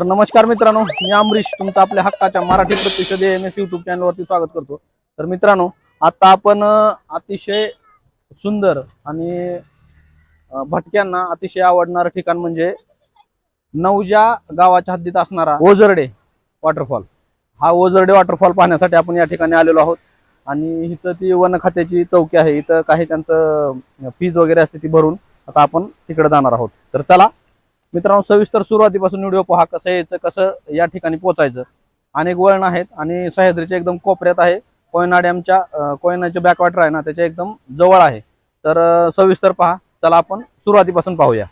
तर नमस्कार मित्रांनो मी अमरीश तुमचं आपल्या हक्काच्या मराठी प्रतिषदे एम एस युट्यूब चॅनलवरती स्वागत करतो. तर मित्रांनो आता आपण अतिशय सुंदर आणि भटक्यांना अतिशय आवडणारं ठिकाण म्हणजे नवजा गावाच्या हद्दीत असणारा ओझरडे वॉटरफॉल हा ओझरडे वॉटरफॉल पाहण्यासाठी आपण या ठिकाणी आलेलो आहोत. आणि इथं ती वन खात्याची चौकी आहे. इथं काही त्यांचं फीज वगैरे असते ती भरून आता आपण तिकडे जाणार आहोत. तर चला मित्रांनो सविस्तर सुरुवातीपासून व्हिडिओ पहा कसं यायचं कसं या ठिकाणी पोहोचायचं. अनेक वळण आहेत आणि सह्याद्रीच्या एकदम कोपऱ्यात आहे. कोयना डॅमच्या अं, कोयनाचे बॅकवॉटर आहे ना त्याच्या एकदम जवळ आहे. तर सविस्तर पहा चला आपण सुरुवातीपासून पाहूया.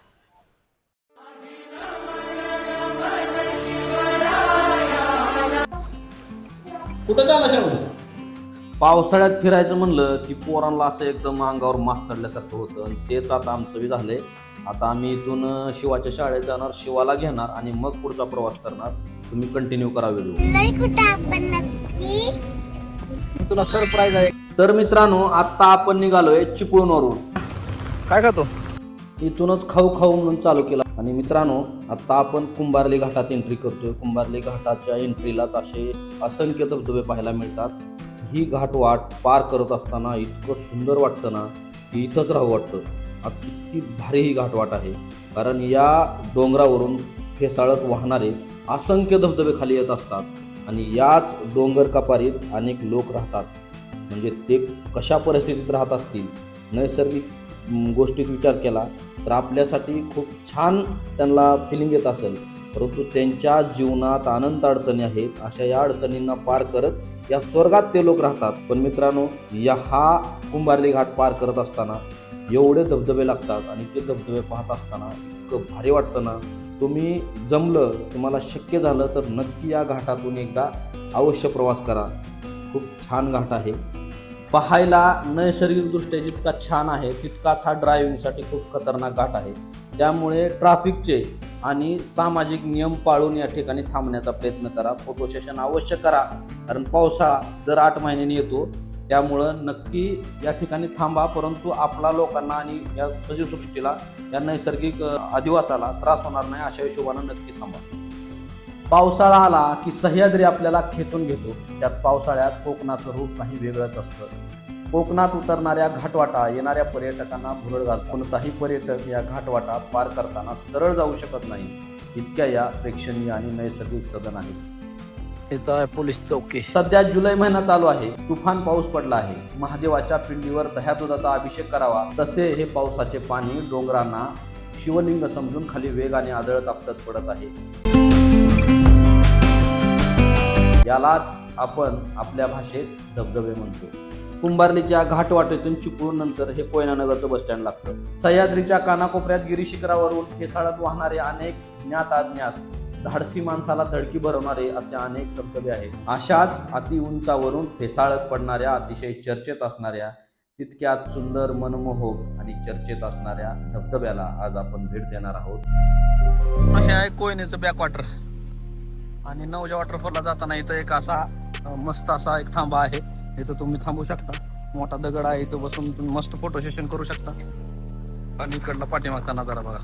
कुठं चालला शाहू पावसाळ्यात फिरायचं म्हणलं की पोरांना असं एकदम अंगावर मास चढल्यासारखं होतं आणि तेच आता आमचं बी झालंय. आता आम्ही इथून शिवाच्या शाळेत जाणार शिवाला घेणार आणि मग पुढचा प्रवास करणार. तुम्ही कंटिन्यू करा व्हिडिओ तुला सरप्राईज आहे. तर मित्रांनो आता आपण निघालोय चिपळूणवरून. काय खातो? इथूनच खाऊ खाऊ म्हणून चालू केला. आणि मित्रांनो आता आपण कुंभारली घाटात एंट्री करतोय. कुंभारली घाटाच्या एंट्रीलाच असे असंख्य धबधबे पाहायला मिळतात. ही घाटवाट पार करत असताना इतकं सुंदर वाटतं ना की इथंच राहू वाटतं. इतकी भारी ही घाटवाट आहे. कारण या डोंगरावरून फेसाळत वाहणारे असंख्य धबधबे खाली येत असतात आणि याच डोंगर कपारीत अनेक लोक राहतात. म्हणजे ते कशा परिस्थितीत राहत असतील? नैसर्गिक गोष्टीत विचार केला तर आपल्यासाठी खूप छान त्यांना फिलिंग येत असेल. परंतु त्यांच्या जीवनात अनंत अडचणी आहेत. अशा या अडचणींना पार करत या स्वर्गात ते लोक राहतात. पण मित्रांनो या हा कुंभारली घाट पार करत असताना एवढे धबधबे लागतात आणि ते धबधबे पाहत असताना इतकं भारी वाटतं ना. तुम्ही जमलं तुम्हाला शक्य झालं तर नक्की या घाटातून एकदा अवश्य प्रवास करा. खूप छान घाट आहे. पाहायला नैसर्गिकदृष्ट्या जितका छान आहे तितकाच हा ड्रायव्हिंगसाठी खूप खतरनाक घाट आहे. त्यामुळे ट्रॅफिकचे आणि सामाजिक नियम पाळून या ठिकाणी थांबण्याचा प्रयत्न करा. फोटो सेशन अवश्य करा. कारण पावसाळा दर आठ महिन्यांनी येतो. त्यामुळं नक्की या ठिकाणी थांबा परंतु आपला लोकांना आणि या सजीवसृष्टीला या नैसर्गिक अधिवासाला त्रास होणार नाही अशा हिशोबानं नक्की थांबा. पावसाळा आला की सह्याद्री आपल्याला खेचून घेतो. त्यात पावसाळ्यात कोकणाचं रूप काही वेगळंच असतं. कोकणात उतरणाऱ्या घाटवाटा येणाऱ्या पर्यटकांना भुरळ घालतो. कोणताही पर्यटक या घाटवाटा पार करताना सरळ जाऊ शकत नाही. इतक्या या प्रेक्षणीय आणि नैसर्गिक सदन आहेत. इथं आहे पोलीस चौकी. सध्या जुलै महिना चालू आहे. तुफान पाऊस पडला आहे. महादेवाच्या पिंडीवर दह्या दुधाचा अभिषेक करावा. तसे हे पावसाचे पाणी डोंगरांना शिवलिंग समजून खाली वेगाने आदळत आपटत पडत आहे. यालाच आपण आपल्या भाषेत धबधबे म्हणतो. कुंभारलीच्या घाटवाटेतून चिपळूण नंतर हे कोयनानगरचं बस स्टँड लागतं. सह्याद्रीच्या कानाकोपऱ्यात गिरी शिखरावरून फेसाळत वाहणारे अनेक ज्ञात अज्ञात धाडसी माणसाला धडकी भरवणारे असे अनेक धबधबे आहेत. अशाच अतिउंचावरून फेसाळत पडणाऱ्या अतिशय चर्चेत असणाऱ्या तितक्यात सुंदर मनमोहक आणि चर्चेत असणाऱ्या धबधब्याला आज आपण भेट देणार आहोत. हे आहे कोयनेचं बॅकवॉटर आणि नवजा वॉटरफॉलला जाताना इथं एक असा मस्त असा एक थांबा आहे. इथं तुम्ही थांबू शकता. मोठा दगड आहे इथं बसून तुम्ही मस्त फोटो सेशन करू शकता. आणि इकडला पाठीमागचा नजारा बघा.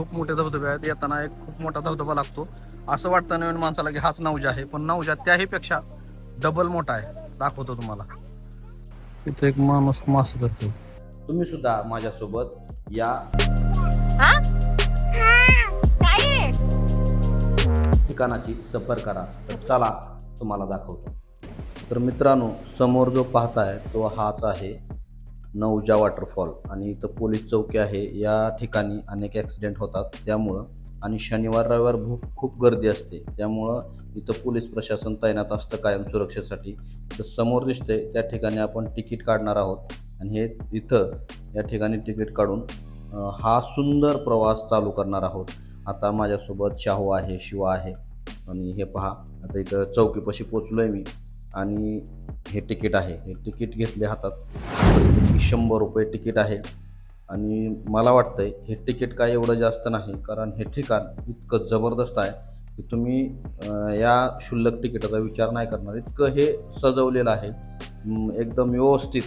खूप मोठे धबधबे आहेत येताना एक खूप मोठा धबधबा लागतो. असं वाटतं नवीन माणसाला की हाच नवजा आहे पण नवजा त्याही पेक्षा डबल मोठा आहे. दाखवतो तुम्हाला. इथं एक माणूस मास करतो तुम्ही सुद्धा माझ्यासोबत या. हा? ठिकाणाची सफर करा. तर चला तुम्हाला दाखवतो. तर मित्रांनो समोर जो पाहताय तो हाच आहे नवजा वॉटरफॉल आणि इथं पोलीस चौकी आहे. या ठिकाणी अनेक ॲक्सिडेंट होतात. त्यामुळं आणि शनिवार रविवार भूक खूप गर्दी असते. त्यामुळं इथं पोलीस प्रशासन तैनात असतं कायम सुरक्षेसाठी. तर समोर दिसते त्या ठिकाणी आपण तिकीट काढणार आहोत. आणि हे इथं या ठिकाणी तिकीट काढून हा सुंदर प्रवास चालू करणार आहोत. आता माझ्यासोबत शाहू आहे शिवा आहे. आणि हे पहा आता इथं चौकीपाशी पोचलो आहे मी. आणि हे तिकीट आहे. हे तिकीट घेतले हातात. शंभर रुपये तिकीट आहे. आणि मला वाटतं आहे हे तिकीट काय एवढं जास्त नाही कारण हे ठिकाण इतकं जबरदस्त आहे की तुम्ही या शुल्लक तिकिटाचा विचार नाही करणार. इतकं हे सजवलेलं आहे. एकदम व्यवस्थित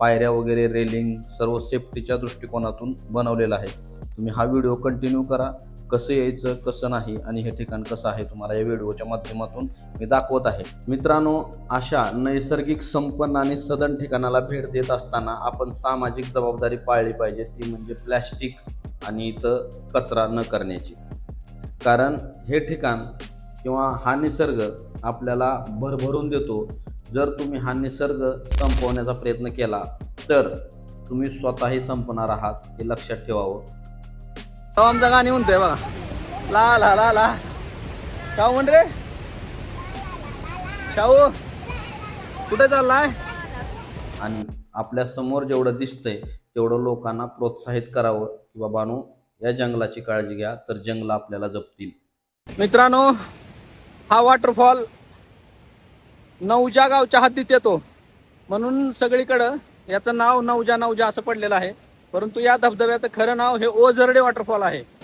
पायऱ्या वगैरे रेलिंग सर्व सेफ्टीच्या दृष्टिकोनातून बनवलेला आहे. तुम्ही हा व्हिडिओ कंटिन्यू करा. कसं यायचं कसं नाही आणि हे ठिकाण कसं आहे तुम्हाला या व्हिडिओच्या माध्यमातून मी दाखवत आहे. मित्रांनो अशा नैसर्गिक संपन्न आणि सदन ठिकाणाला भेट देत असताना आपण सामाजिक जबाबदारी पाळली पाहिजे. ती म्हणजे प्लॅस्टिक आणि इथं कचरा न करण्याची. कारण हे ठिकाण किंवा हा निसर्ग आपल्याला भरभरून देतो. जर तुम्ही हा निसर्ग संपवण्याचा प्रयत्न केला तर तुम्ही स्वतःही संपणार आहात हे लक्षात ठेवावं. तो आमचं गाणी म्हणतोय बघा. ला ला ला ला. शाहू म्हण रे. शाहू कुठे चाललाय? आणि आपल्यासमोर जेवढं दिसतंय तेवढं लोकांना प्रोत्साहित करावं की बाबानो या जंगलाची काळजी घ्या तर जंगल आपल्याला जपतील. मित्रांनो हा वॉटरफॉल नवजा गावच्या हद्दीत येतो. म्हणून सगळीकडं याचं नाव नवजा नवजा असं पडलेलं आहे. परंतु या धबधब्याचं खरं नाव हे ओझरडे वॉटरफॉल आहे.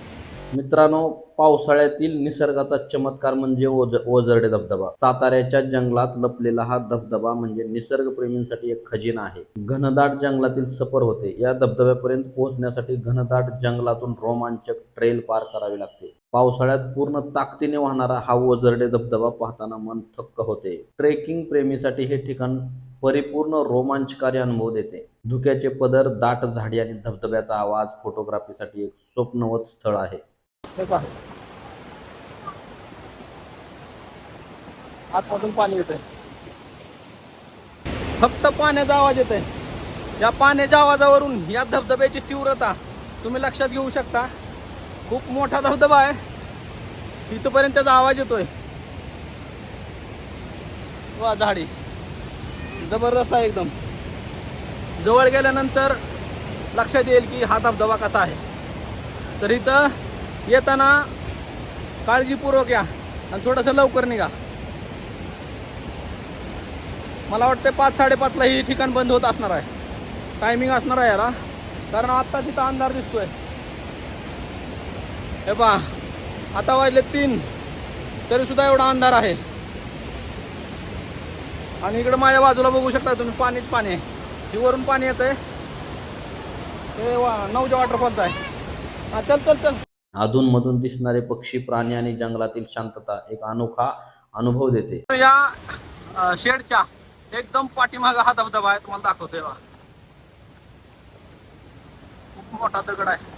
मित्रांनो पावसाळ्यातील निसर्गाचा चमत्कार म्हणजे ओझ ओझरडे धबधबा. साताऱ्याच्या जंगलात लपलेला हा धबधबा म्हणजे निसर्गप्रेमींसाठी एक खजिना आहे. घनदाट जंगलातील सफर होते. या धबधब्यापर्यंत पोहोचण्यासाठी घनदाट जंगलातून रोमांचक ट्रेल पार करावी लागते. पावसाळ्यात पूर्ण ताकदीने वाहणारा हा ओझरडे धबधबा पाहताना मन थक्क होते. ट्रेकिंग प्रेमीसाठी हे ठिकाण परिपूर्ण रोमांचकारी अनुभव देते. धुक्याचे पदर दाट झाडी आणि धबधब्याचा आवाज फोटोग्राफीसाठी एक स्वप्नवत स्थळ आहे. हे पहा. आतमधून पाणी येतंय. फक्त पाण्याचा आवाज येतोय. या पाण्याच्या आवाजावरून या धबधब्याची तीव्रता तुम्ही लक्षात घेऊ शकता. खूप मोठा धबधबा आहे. इथपर्यंत त्याचा आवाज येतोय. वा झाडी. जबरदस्त आहे एकदम. जवळ गेल्यानंतर लक्षात येईल की हा धबधबा कसा आहे. तर इथं येताना काळजीपूर्वक या आणि थोडंसं लवकर निघा. मला वाटतं पाच साडेपाचला ही ठिकाण बंद होत असणार आहे. टायमिंग असणार आहे याला. कारण आत्ता तिथं अंधार दिसतोय. हे पहा. आता वाजले तीन. तरी सुद्धा एवढा अंधार आहे. आणि इकडे माझ्या बाजूला बघू शकता तुम्ही पाणीच पाणी आहे. ही वरून पाणी येतंय. ते वा नऊच्या वॉटरफॉलचं आहे. हा चल चल चल. अधूनमधून दिसणारे पक्षी प्राणी आणि जंगलातील शांतता एक अनोखा अनुभव देते. या शेडच्या एकदम पाठीमागा हा धबधबा आहे तुम्हाला दाखवतोय बघा. खूप मोठा दगड आहे.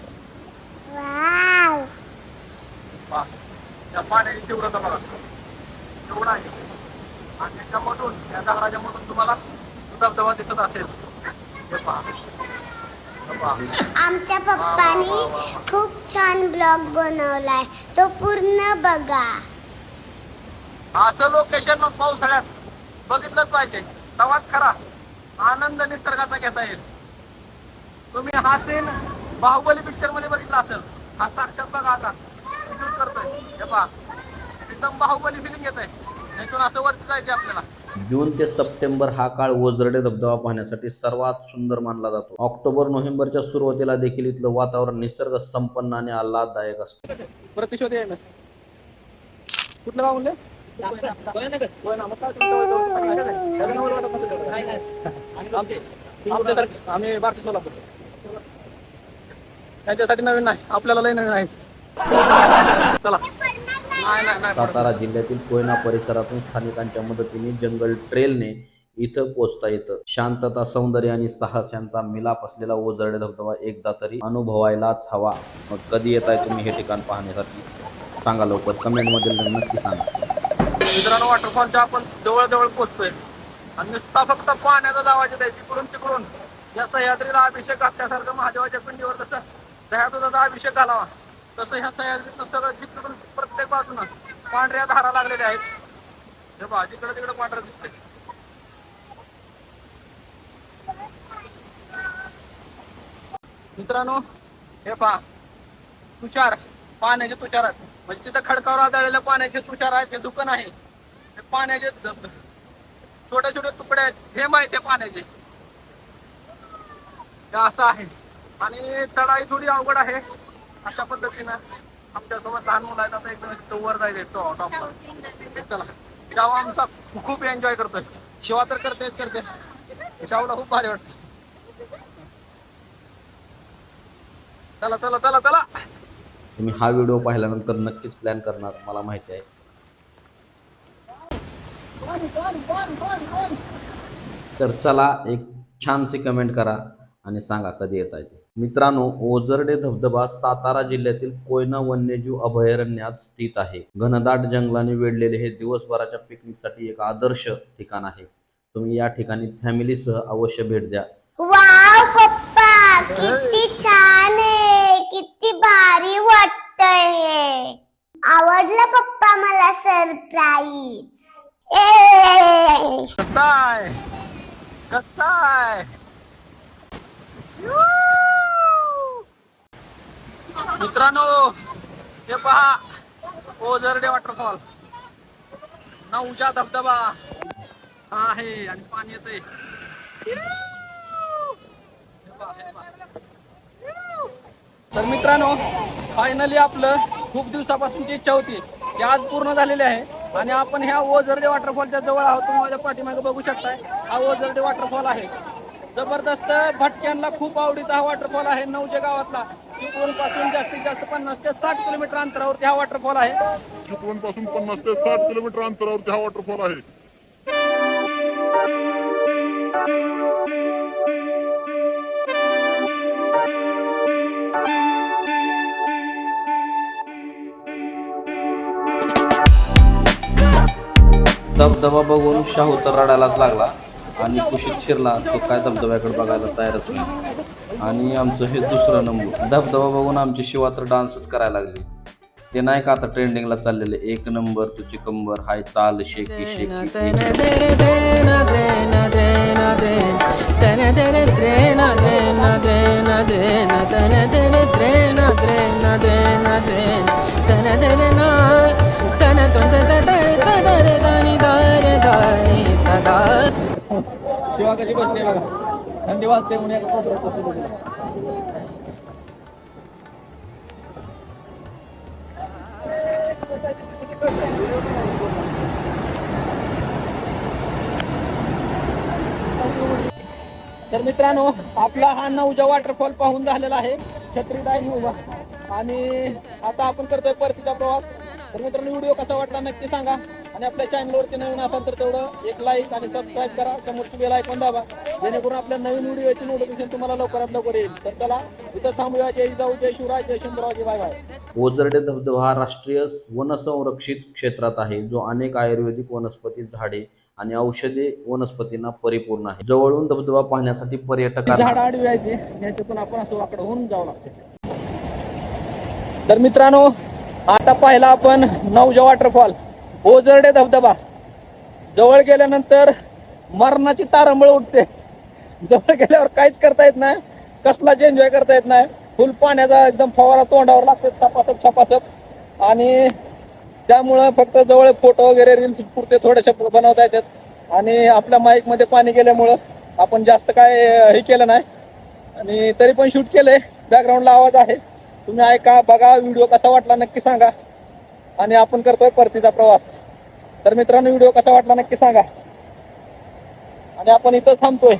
त्या पाण्याची तीव्रता बघा. एवढा आहे. आणि त्याच्यामधून या दगडाच्या मधून तुम्हाला धबधबा दिसत असेल. हे पहा. आमच्या पप्पानी खूप छान ब्लॉग बनवलाय. तो पूर्ण बघा. असं लोकेशन पावसाळ्यात बघितलंच पाहिजे. तवाच खरा आनंद निसर्गाचा घेता येईल. तुम्ही हा सीन बाहुबली पिक्चरमध्ये बघितला असेल. हा साक्षात बघा आता. शूट करतोय. हे पहा. एकदम बाहुबली फिलिंग येत आहे इथून असं वरती जायचे आपल्याला. जून ते सप्टेंबर हा काळ ओझरडे धबधबा पाहण्यासाठी सर्वात सुंदर मानला जातो. ऑक्टोबर नोव्हेंबरच्या सुरुवातीला देखील इथलं वातावरण निसर्ग संपन्न आणि आल्हाददायक असतं. प्रतिशोध आहे ना कुठलं गाव म्हणले? आम्ही भारतीय सोलापूर. त्यांच्यासाठी नवीन नाही. आपल्याला लय नवीन आहे. चला. सातारा जिल्ह्यातील कोयना परिसरातून स्थानिकांच्या मदतीने जंगल ट्रेलने इथं पोहोचता येतं. शांतता सौंदर्य आणि साहस यांचा मिलाप असलेला ओझरडे धबधबा एकदा तरी अनुभवायलाच हवा. मग कधी येत आहे तुम्ही हे ठिकाण पाहण्यासाठी? सांगा लवकर. कमेंटमध्ये नक्की सांगा. मित्रांनो वॉटरफॉलच्या आपण जवळ जवळ पोहोचतोय आणि नुसता फक्त पाण्याचा आवाज आहे तिकडून तिकडून या सह्याद्रीला अभिषेक घातल्यासारखं महादेवाच्या पिंडीवर जसं दह्यादुधाचा अभिषेक घालावा तसं ह्या सह्याद्रीचं सगळं जिकडून प्रत्येक बाजून पांढऱ्या धारा लागलेल्या आहेत. हे पहा तिकडे तिकडे पांढरं दिसते मित्रांनो हे पहा तुषार पाण्याचे तुषार आहेत. म्हणजे तिथं खडकावर आदळलेल्या पाण्याचे तुषार आहेत हे दुकान आहे. हे पाण्याचे छोटे छोटे तुकडे आहेत. हे माहिती आहे पाण्याचे. असं आहे. आणि चढाई थोडी अवघड आहे अशा पद्धतीनं. आमच्यासोबत लहान मुलं आहेत आता एकदम तिथं वर तो टॉपला चला. शेवा आमचा खूप एन्जॉय करतोय. शिवा तर करतेच करते शाहूला खूप भारी वाटतं. चला चला चला चला. तुम्ही हा व्हिडिओ पाहिल्यानंतर नक्कीच प्लॅन करणार मला माहिती आहे. तर चला एक छानशी कमेंट करा आणि सांगा कधी येत आहे ते. मित्रांनो ओझरडे धबधबा सातारा जिल्ह्यातील कोयना वन्यजीव अभयारण्यात स्थित आहे. घनदाट जंगलाने वेढलेले हे दिवसभराच्या पिकनिकसाठी एक आदर्श ठिकाण आहे. तुम्ही या ठिकाणी फॅमिलीसह अवश्य भेट द्या. वाव पप्पा! किती छान आहे. किती भारी वाटतंय. हे आवडलं पप्पा मला सरप्राईज कसाय? मित्रांनो हे पहा ओझरडे वॉटरफॉल नऊच्या धबधबा हा आहे आणि पाणी येतंय. तर मित्रांनो फायनली आपलं खूप दिवसापासूनची इच्छा होती ती आज पूर्ण झालेली आहे. आणि आपण ह्या ओझरडे वॉटरफॉलच्या जवळ आहोत तुम्ही माझ्या पाठीमागे बघू शकताय. हा ओझरडे वॉटरफॉल आहे. जबरदस्त भटक्यांना खूप आवडीचा हा वॉटरफॉल आहे. नऊच्या गावातला. चिपळूणपासून जास्तीत जास्त पन्नास ते साठ किलोमीटर अंतरावरती हा वॉटरफॉल आहे. चिपळूणपासून पन्नास ते साठ किलोमीटर अंतरावरती हा वॉटरफॉल आहे. धबधबा बघून शाहू तर रडायलाच लागला. आणि कुशीत शिरला तो काय धबधब्याकडे बघायला तयारच नाही आणि आमचं हे दुसरा नंबर धबधबा बघून आमची शिवा तर डान्सच करायला लागली ते नाही का आता ट्रेंडिंगला चाललेले एक नंबर तुझी कंबर हाय चाल शेकी शेकी शिवा कशी बसते बघा. थंडी वाजते म्हणून एका कोपऱ्यात तर मित्रांनो आपला हा नवजा वॉटरफॉल पाहून झालेला आहे. छत्री उभा आणि आता आपण करतोय परतीचा प्रवास. तर मित्रांनो व्हिडिओ कसा वाटला नक्की सांगा. आणि आपल्या चॅनलवरती नवीन असाल तर तेवढं एक लाईक आणि सबस्क्राईब करा. समोरची बेल ऐकून दाबा. जेणेकरून आपल्या नवीन व्हिडिओची नोटिफिकेशन तुम्हाला लवकरात लवकर येईल. तर चला इथं थांबूया. जय जाऊ जय शिवराय जय शंभराव जय बाय बाय. ओझरडे धबधबा हा राष्ट्रीय वनसंरक्षित क्षेत्रात आहे. जो अनेक आयुर्वेदिक वनस्पती झाडे आणि औषधी वनस्पतींना परिपूर्ण आहे. जवळून धबधबा पाहण्यासाठी झाड पर्यटकांना आडवी आहे याच्यातून आपण असं वाकडं होऊन जावं लागतं. तर मित्रांनो आता पाहिला आपण नवजा वॉटरफॉल हो ओझरडे धबधबा. जवळ गेल्यानंतर मरणाची तारांबळ उठते. जवळ गेल्यावर काहीच करता येत नाही. कसलाच एन्जॉय करता येत नाही. फुल पाण्याचा एकदम फवारा तोंडावर लागतो छपासप छपासप आणि त्यामुळं फक्त जवळ फोटो वगैरे रील्स पुरते थोडेसे बनवता येतात. आणि आपल्या माईकमध्ये पाणी गेल्यामुळं आपण जास्त काय हे केलं नाही. आणि तरी पण शूट केलंय. बॅकग्राऊंडला आवाज आहे. तुम्ही ऐका बघा व्हिडिओ कसा वाटला नक्की सांगा. आणि आपण करतोय परतीचा प्रवास. तर मित्रांनो व्हिडिओ कसा वाटला नक्की सांगा. आणि आपण इथं थांबतोय.